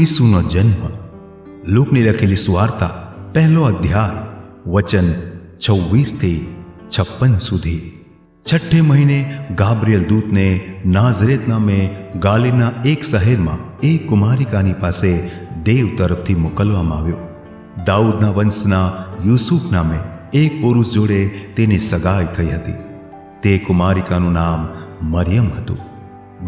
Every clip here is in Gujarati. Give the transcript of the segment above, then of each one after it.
ઈસુનો જન્મ. લૂકની લખેલી સુવાર્તા, પહેલો અધ્યાય, વચન છવ્વીસથી છપ્પન સુધી. છઠ્ઠે મહિને ગાબ્રિયલ દૂતને નાઝરેત નામે ગાલીના એક શહેરમાં એક કુમારિકાની પાસે દેવ તરફથી મોકલવામાં આવ્યો. દાઉદના વંશના યુસુફ નામે એક પુરુષ જોડે તેની સગાઈ થઈ હતી. તે કુમારિકાનું નામ મરિયમ હતું.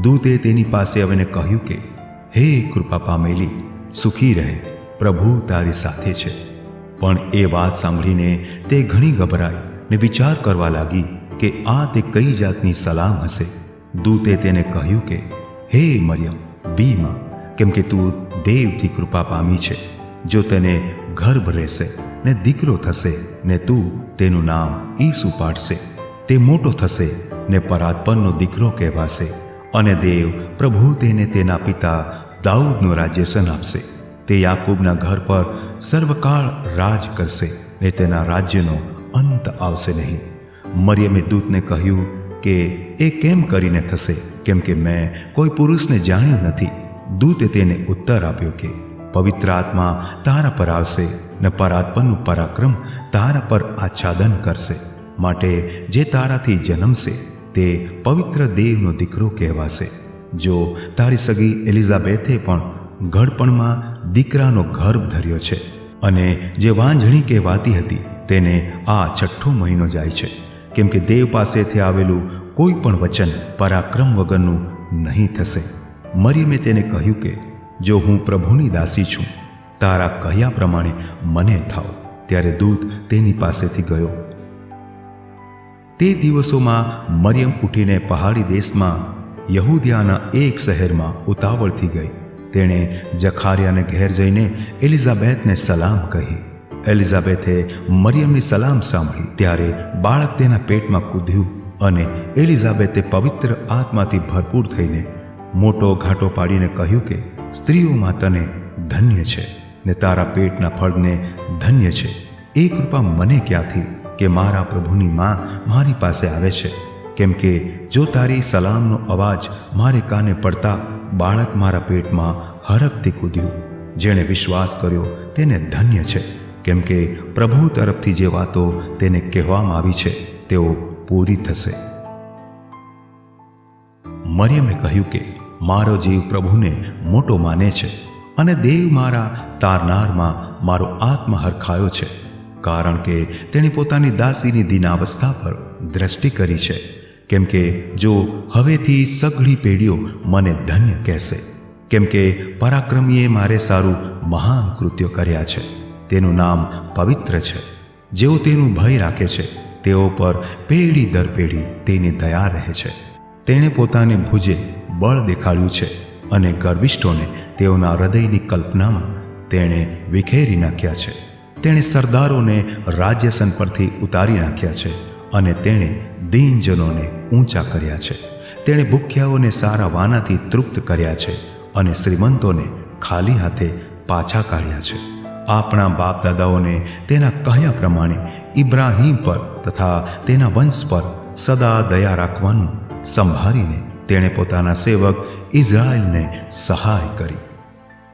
દૂતે તેની પાસે આવીને કહ્યું કે હે કૃપા પામેલી, સુખી રહે, પ્રભુ તારી સાથે છે. પણ એ વાત સાંભળીને તે ઘણી ગભરાઈ ને વિચાર કરવા લાગી કે આ તે કઈ જાતની સલામ હશે. દૂતે તેને કહ્યું કે, હે મરિયમ બીમાં કેમ કે તું દેવથી કૃપા પામી છે. જો તેને ગર્ભ રહેશે ને દીકરો થશે ને તું તેનું નામ ઈસુ પાડશે. તે મોટો થશે ને પરાત્પનનો દીકરો કહેવાશે. અને દેવ પ્રભુ તેને તેના પિતા દાઉદનું રાજ્યસન આપશે તે યાકૂબના ઘર પર સર્વકાળ રાજ કરશે ને તેના રાજ્યનો અંત આવશે નહીં. મરિયમે દૂતને કહ્યું કે, એ કેમ કરીને થશે? કેમ કે મેં કોઈ પુરુષને જાણ્યું નથી. દૂતે તેને ઉત્તર આપ્યો કે, પવિત્ર આત્મા તારા પર આવશે ને પરાત્માનું પરાક્રમ તારા પર આચ્છાદન કરશે. માટે જે તારાથી જન્મશે, તે પવિત્ર દેવનો દીકરો કહેવાશે. જો તારી સગી એલિઝાબેથે પણ ઘડપણમાં દીકરાનો ગર્ભ ધર્યો છે અને જે વાંઝણી કહેવાતી હતી તેને આ છઠ્ઠો મહિનો જાય છે. કેમ કે દેવ પાસેથી આવેલું કોઈ પણ વચન પરાક્રમ વગરનું નહીં થશે. મરિયમે તેને કહ્યું કે, જો હું પ્રભુની દાસી છું, તારા કહ્યા પ્રમાણે મને થાવ. ત્યારે દૂત તેની પાસેથી ગયો. તે દિવસોમાં મરિયમ ઉઠીને પહાડી દેશમાં યહૂદિયાના એક શહેરમાં ઉતાવળથી ગઈ. તેણે જખારિયાને ઘેર જઈને એલિઝાબેથને સલામ કહી. એલિઝાબેથે મરિયમની સલામ સાંભળી, ત્યારે બાળક તેના પેટમાં કૂદ્યું અને એલિઝાબેથે પવિત્ર આત્માથી ભરપૂર થઈને મોટો ઘાટો પાડીને કહ્યું કે, સ્ત્રીઓમાં તને ધન્ય છે ને તારા પેટના ફળને ધન્ય છે. એ કૃપા મને ક્યાંથી કે મારા પ્રભુની માં મારી પાસે આવે છે? કેમ કે જો તારી સલામનો અવાજ મારે કાને પડતા બાળક મારા પેટમાં હરકથી કૂદ્યું. જેણે વિશ્વાસ કર્યો તેને ધન્ય છે. કેમ કે પ્રભુ તરફથી જે વાતો તેને કહેવામાં આવી છે, તેઓ પૂરી થશે. મરિયમે કહ્યું કે, મારો જીવ પ્રભુને મોટો માને છે અને દેવ મારા તારનારમાં મારો આત્મા હરખાયો છે, કારણ કે તેણે પોતાની દાસીની દિનાવસ્થા પર દ્રષ્ટિ કરી છે. કેમ કે જો હવેથી સઘળી પેઢીઓ મને ધન્ય કહેશે કેમ કે પરાક્રમીએ મારે સારું મહાન કૃત્યો કર્યા છે. તેનું નામ પવિત્ર છે. જેઓ તેનું ભય રાખે છે, તેઓ પર પેઢી દર પેઢી તેની દયા રહે છે. તેણે પોતાને ભુજે બળ દેખાડ્યું છે અને ગર્વિષ્ઠોને તેઓના હૃદયની કલ્પનામાં તેણે વિખેરી નાખ્યા છે. તેણે સરદારોને રાજ્યસન પરથી ઉતારી નાખ્યા છે અને તેણે દીનજનોને ઊંચા કર્યા છે. તેણે ભૂખ્યાઓને સારા વાનાથી તૃપ્ત કર્યા છે અને શ્રીમંતોને ખાલી હાથે પાછા કાઢ્યા છે. આપણા બાપદાદાઓને તેના કહ્યા પ્રમાણે ઇબ્રાહીમ પર તથા તેના વંશ પર સદા દયા રાખવાનું સંભાળીને તેણે પોતાના સેવક ઇઝરાયલને સહાય કરી.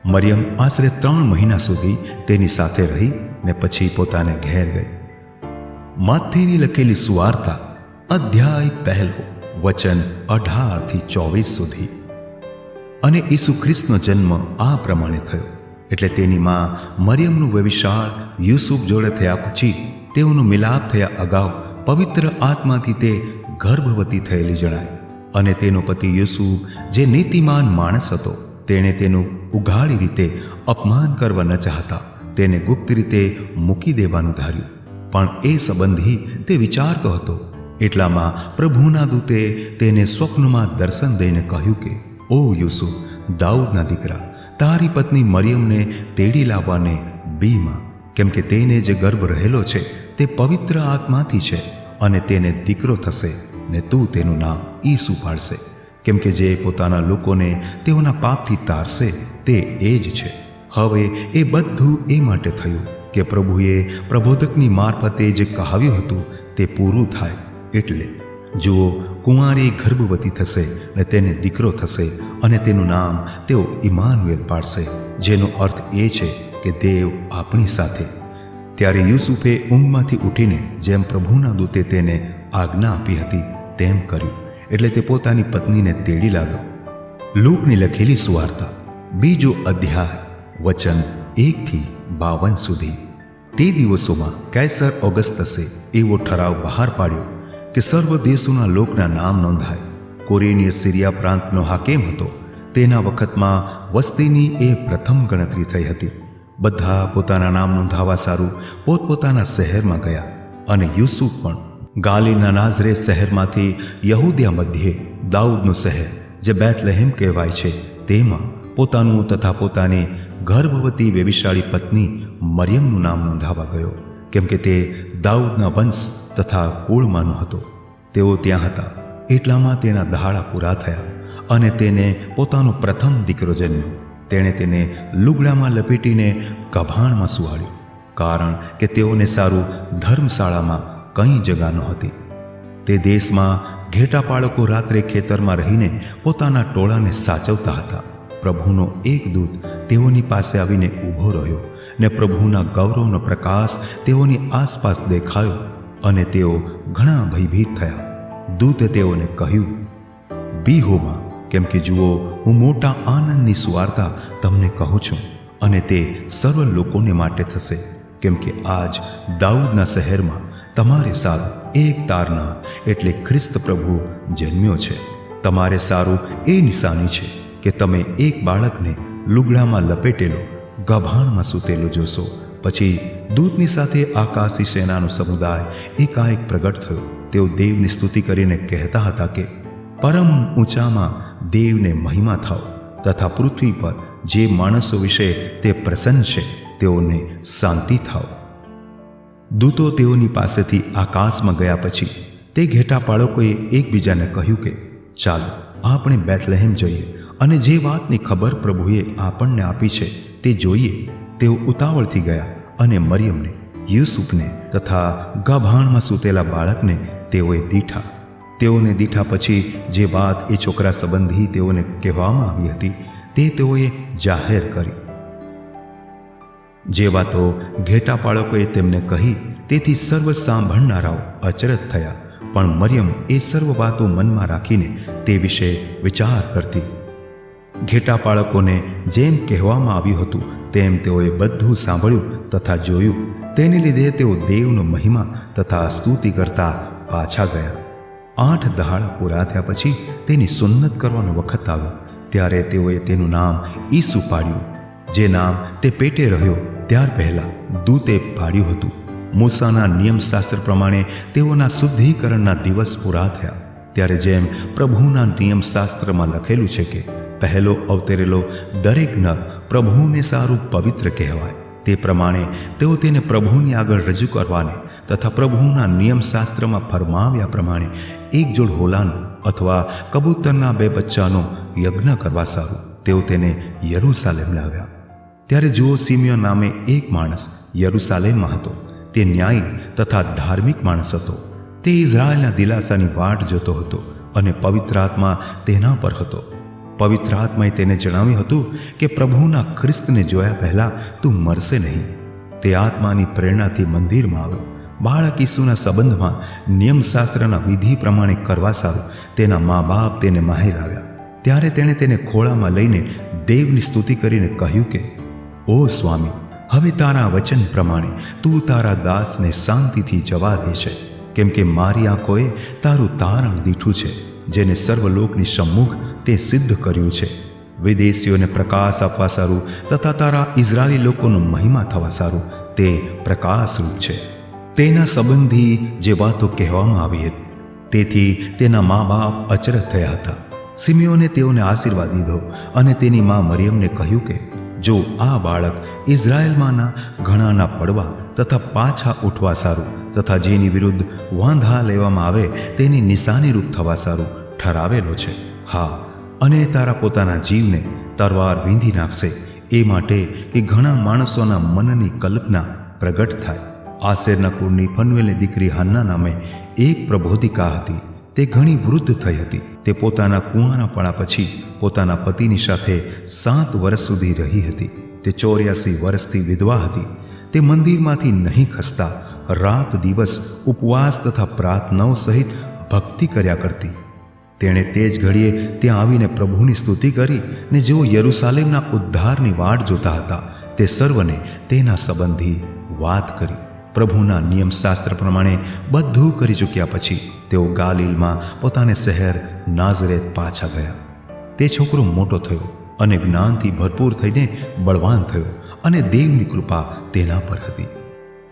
મરિયમ આશરે ત્રણ મહિના સુધી તેની સાથે રહી ને પછી પોતાને ઘેર ગઈ. માથેની લખેલી સુવાર્તા અધ્યાય પહેલો, વચન અઢારથી ચોવીસ સુધી. અને ઈસુ ખ્રિસ્તનો જન્મ આ પ્રમાણે થયો. એટલે તેની માં મરિયમનું વ્યવિશાળ યુસુફ જોડે થયા પછી તેઓનો મિલાપ થયા અગાઉ પવિત્ર આત્માથી તે ગર્ભવતી થયેલી જણાય. અને તેનો પતિ યુસુફ, જે નીતિમાન માણસ હતો, તેણે તેનું ઉઘાડી રીતે અપમાન કરવા ન ચાહતા, તેને ગુપ્ત રીતે મૂકી દેવાનું ધાર્યું. પણ એ સંબંધી તે વિચારતો હતો એટલામાં પ્રભુના દૂતે તેને સ્વપ્નમાં દર્શન દઈને કહ્યું કે, ઓ યુસુફ, દાઉદના દીકરા, તારી પત્ની મરિયમને તેડી લાવવાને બીમાં કેમ કે તેને જે ગર્ભ રહેલો છે તે પવિત્ર આત્માથી છે અને તેને દીકરો થશે ને તું તેનું નામ ઈસુ પાડશે કેમ કે જે પોતાના લોકોને તેઓના પાપથી તારશે તે એ જ છે. હવે એ બધું એ માટે થયું કે પ્રભુએ પ્રબોધકની મારફતે જે કહાવ્યું હતું તે પૂરું થાય. એટલે, જુઓ, કુંવારી ગર્ભવતી થશે ને તેને દીકરો થશે અને તેનું નામ તેઓ ઇમાનુએલ પાડશે, જેનો અર્થ એ છે કે દેવ આપણી સાથે. ત્યારે યુસુફે ઊંઘમાંથી ઉઠીને જેમ પ્રભુના દૂતે તેને આજ્ઞા આપી હતી, તેમ કર્યું. એટલે તે પોતાની પત્નીને તેડી લાવ્યો. લૂકની લખેલી સુવાર્તા, બીજો અધ્યાય, વચન એકથી બાવન સુધી. તે દિવસોમાં કેસર ઓગસ્તસે એવો ઠરાવ બહાર પાડ્યો. કે સર્વ દેશોના લોકના નામ નોંધાય. કોરેનીય સિરિયા પ્રાંતનો હાકેમ હતો? તેના વખતમાં વસ્તીની એ પ્રથમ ગણતરી થઈ હતી. બધા પોતાના નામ નોંધાવા સારું પોતપોતાના શહેરમાં ગયા અને યુસુફ પણ ગાલીના નાઝરે શહેરમાંથી યહૂદિયા મધ્યે દાઉદનું શહેર, જે બેથલેહેમ કહેવાય છે, તેમાં પોતાનું તથા પોતાની ગર્ભવતી વેવિશાળી પત્ની મરિયમનું નામ નોંધાવા ગયો. કેમ કે તે દાઉદના વંશ તથા કુળમાંનો હતો. તેઓ ત્યાં હતા. એટલામાં તેના દહાડા પૂરા થયા અને તેને પોતાનો પ્રથમ દીકરો જન્મ્યો. તેણે તેને લુગડામાં લપેટીને કભાણમાં સુવાડ્યો કારણ કે તેઓને સારું ધર્મશાળામાં કંઈ જગા નહોતી. તે દેશમાં ઘેટા પાળકો રાત્રે ખેતરમાં રહીને પોતાના ટોળાને સાચવતા હતા. પ્રભુનો એક દૂત તેઓની પાસે આવીને ઊભો રહ્યો ને પ્રભુના ગૌરવનો પ્રકાશ તેઓની આસપાસ દેખાયો અને તેઓ ઘણા ભયભીત થયા. દૂતે તેઓને કહ્યું બી હોમાં કેમ કે જુઓ, હું મોટા આનંદની સુવાર્તા તમને કહું છું અને તે સર્વ લોકોને માટે થશે. કેમ કે આજ દાઉદના શહેરમાં તમારે સારું એક તારના એટલે ખ્રિસ્ત પ્રભુ જન્મ્યો છે. તમારે સારું એ નિશાની છે કે તમે એક બાળકને લુગડામાં લપેટેલો ગભાણમાં સૂતેલું જોશો. પછી દૂતની સાથે આકાશી સેનાનો સમુદાય એકાએક પ્રગટ થયો. તેઓ દેવની સ્તુતિ કરીને કહેતા હતા કે, પરમ ઊંચામાં દેવને મહિમા થાવ તથા પૃથ્વી પર જે માણસો વિશે તે પ્રસન્ન છે તેઓને શાંતિ થાવ દૂતો તેઓની પાસેથી આકાશમાં ગયા પછી તે ઘેટા પાળકોએ એકબીજાને કહ્યું કે, ચાલો, આપણે બેથલેહેમ જઈએ અને જે વાતની ખબર પ્રભુએ આપણને આપી છે તે જોઈએ તેઓ ઉતાવળથી ગયા અને મરિયમને, યુસુફને તથા ગભાણમાં સૂતેલા બાળકને તેઓએ દીઠા. તેઓને દીઠા પછી જે વાત એ છોકરા સંબંધી તેઓને કહેવામાં આવી હતી, તે તેઓએ જાહેર કરી. જે વાતો ઘેટા પાળકોએ તેમને કહી, તેથી સર્વ સાંભળનારાઓ અચરજ થયા. પણ મરિયમ એ સર્વ વાતો મનમાં રાખીને તે વિશે વિચાર કરતી ઘેટા બાળકોને જેમ કહેવામાં આવ્યું હતું, તેમ તેઓએ બધું સાંભળ્યું તથા જોયું. તેને લીધે તેઓ દેવનો મહિમા તથા સ્તુતિ કરતા પાછા ગયા. આઠ દહાડા પૂરા થયા પછી તેની સુન્નત કરવાનો વખત આવ્યો. ત્યારે તેઓએ તેનું નામ ઈસુ પાડ્યું. જે નામ તે પેટે રહ્યો, ત્યાર પહેલા દૂતે પાડ્યું હતું. મૂસાના નિયમશાસ્ત્ર પ્રમાણે તેઓના શુદ્ધિકરણના દિવસ પૂરા થયા. ત્યારે જેમ પ્રભુના નિયમશાસ્ત્રમાં લખેલું છે કે પહેલો અવતરેલો દરેક નર પ્રભુને સારું પવિત્ર કહેવાય. તે પ્રમાણે તેઓ તેને પ્રભુની આગળ રજૂ કરવાને તથા પ્રભુના નિયમશાસ્ત્રમાં ફરમાવ્યા પ્રમાણે એક જોડ હોલાનું અથવા કબૂતરના બે બચ્ચાનો યજ્ઞ કરવા સારું. તેઓ તેને યરૂસાલેમ લાવ્યા. ત્યારે જુઓ સિમિયો નામે એક માણસ યરૂસાલેમમાં હતો. તે ન્યાયી તથા ધાર્મિક માણસ હતો. તે ઇઝરાયલના દિલાસાની વાટ જોતો હતો અને પવિત્ર આત્મા તેના પર હતો. પવિત્ર આત્માએ તેને જણાવ્યું હતું કે પ્રભુના ખ્રિસ્તને જોયા પહેલા તું મરશે નહીં. તે આત્માની પ્રેરણાથી મંદિરમાં આવ્યો. બાળક ઈસુના સંબંધમાં નિયમશાસ્ત્રના વિધિ પ્રમાણે કરવા સારું તેના મા બાપ તેને માહેર આવ્યા. ત્યારે તેણે તેને ખોળામાં લઈને દેવની સ્તુતિ કરીને કહ્યું કે, ઓ સ્વામી, હવે તારા વચન પ્રમાણે તું તારા દાસને શાંતિથી જવા દે છે કેમ કે મારી આંખોએ તારું તારણ દીઠું છે, જેને સર્વલોકની સમ્મુખ તે સિદ્ધ કર્યું છે. વિદેશીઓને પ્રકાશ આપવા સારું તથા તારા ઇઝરાયલી લોકોનો મહિમા થવા સારું તે પ્રકાશરૂપ છે. તેના સંબંધી જે વાતો કહેવામાં આવી હતી, તેથી તેના મા બાપ અચરજ થયા હતા. સિમિયોને તેઓને આશીર્વાદ દીધો અને તેની મા મરિયમને કહ્યું કે, જો આ બાળક ઇઝરાયલમાંના ઘણાના પડવા તથા પાછા ઉઠવા સારું તથા જેની વિરુદ્ધ વાંધા લેવામાં આવે તેની નિશાનીરૂપ થવા સારું ઠરાવેલો છે. હા અને તારા પોતાના જીવને તરવાર વીંધી નાખશે. એ માટે કે ઘણા માણસોના મનની કલ્પના પ્રગટ થાય. આશેરના કુળની ફનવેલની દીકરી હાન્ના નામે એક પ્રબોધિકા હતી. તે ઘણી વૃદ્ધ થઈ હતી. તે પોતાના કુંવારાપણા પછી પોતાના પતિની સાથે સાત વર્ષ સુધી રહી હતી. તે ચોર્યાસી વર્ષથી વિધવા હતી. તે મંદિરમાંથી નહીં ખસતા રાત દિવસ ઉપવાસ તથા પ્રાર્થનાઓ સહિત ભક્તિ કર્યા કરતી. તેણે તે જ ઘડીએ ત્યાં આવીને પ્રભુની સ્તુતિ કરી ને જેઓ યરુસાલેમના ઉદ્ધારની વાટ જોતા હતા, તે સર્વને તેના સંબંધી વાત કરી. પ્રભુના નિયમશાસ્ત્ર પ્રમાણે બધું કરી ચૂક્યા પછી તેઓ ગાલિલમાં પોતાને શહેર નાઝરેત પાછા ગયા. તે છોકરો મોટો થયો અને જ્ઞાનથી ભરપૂર થઈને બળવાન થયો અને દેવની કૃપા તેના પર હતી.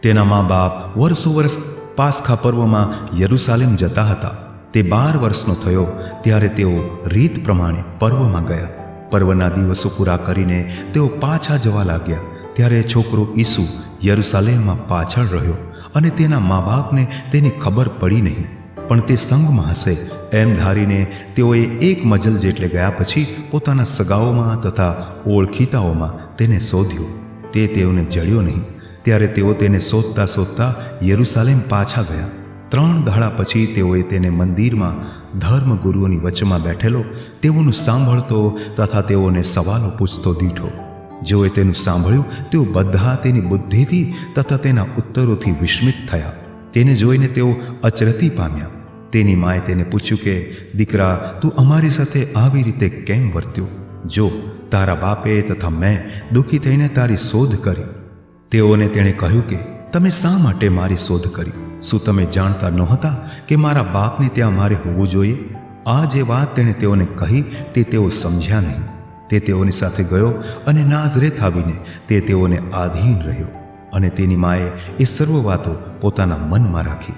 તેના મા બાપ વર્ષો વર્ષ પાસખા પર્વમાં યરુસાલેમ જતા હતા તે બાર વર્ષનો થયો ત્યારે તેઓ રીત પ્રમાણે પર્વમાં ગયા. પર્વના દિવસો પૂરા કરીને તેઓ પાછા જવા લાગ્યા. ત્યારે છોકરો ઈસુ યરુસાલેમમાં પાછળ રહ્યો અને તેના મા બાપને તેની ખબર પડી નહીં. પણ તે સંઘમાં હશે એમ ધારીને તેઓએ એક મજલ જેટલે ગયા પછી પોતાના સગાઓમાં તથા ઓળખીતાઓમાં તેને શોધ્યો. તે તેઓને જડ્યો નહીં. ત્યારે તેઓ તેને શોધતા શોધતા યરુસાલેમ પાછા ગયા. ત્રણ દાડા પછી તેઓએ તેને મંદિરમાં ધર્મગુરુઓની વચમાં બેઠેલો, તેઓનું સાંભળતો તથા તેઓને સવાલો પૂછતો દીઠો. જેઓએ તેનું સાંભળ્યું, તેઓ બધા તેની બુદ્ધિથી તથા તેના ઉત્તરોથી વિસ્મિત થયા. તેને જોઈને તેઓ અચરતી પામ્યા. તેની માએ તેને પૂછ્યું કે, દીકરા, તું અમારી સાથે આવી રીતે કેમ વર્ત્યો? જો, તારા બાપે તથા મેં દુઃખી થઈને તારી શોધ કરી. તેઓને તેણે કહ્યું કે તમે શા માટે મારી શોધ કરી? શું તમે જાણતા નહોતા કે મારા બાપને ત્યાં મારે હોવું જોઈએ? આ જે વાત તેણે તેઓને કહી, તે તેઓ સમજ્યા નહીં. તે તેઓની સાથે ગયો અને નાઝરેથ આવીને તે તેઓને આધીન રહ્યો અને તેની માએ એ સર્વ વાતો પોતાના મનમાં રાખી.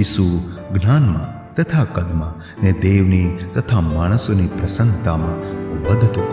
ઈસુ જ્ઞાનમાં તથા કદમાં ને દેવની તથા માણસોની પ્રસન્નતામાં વધતો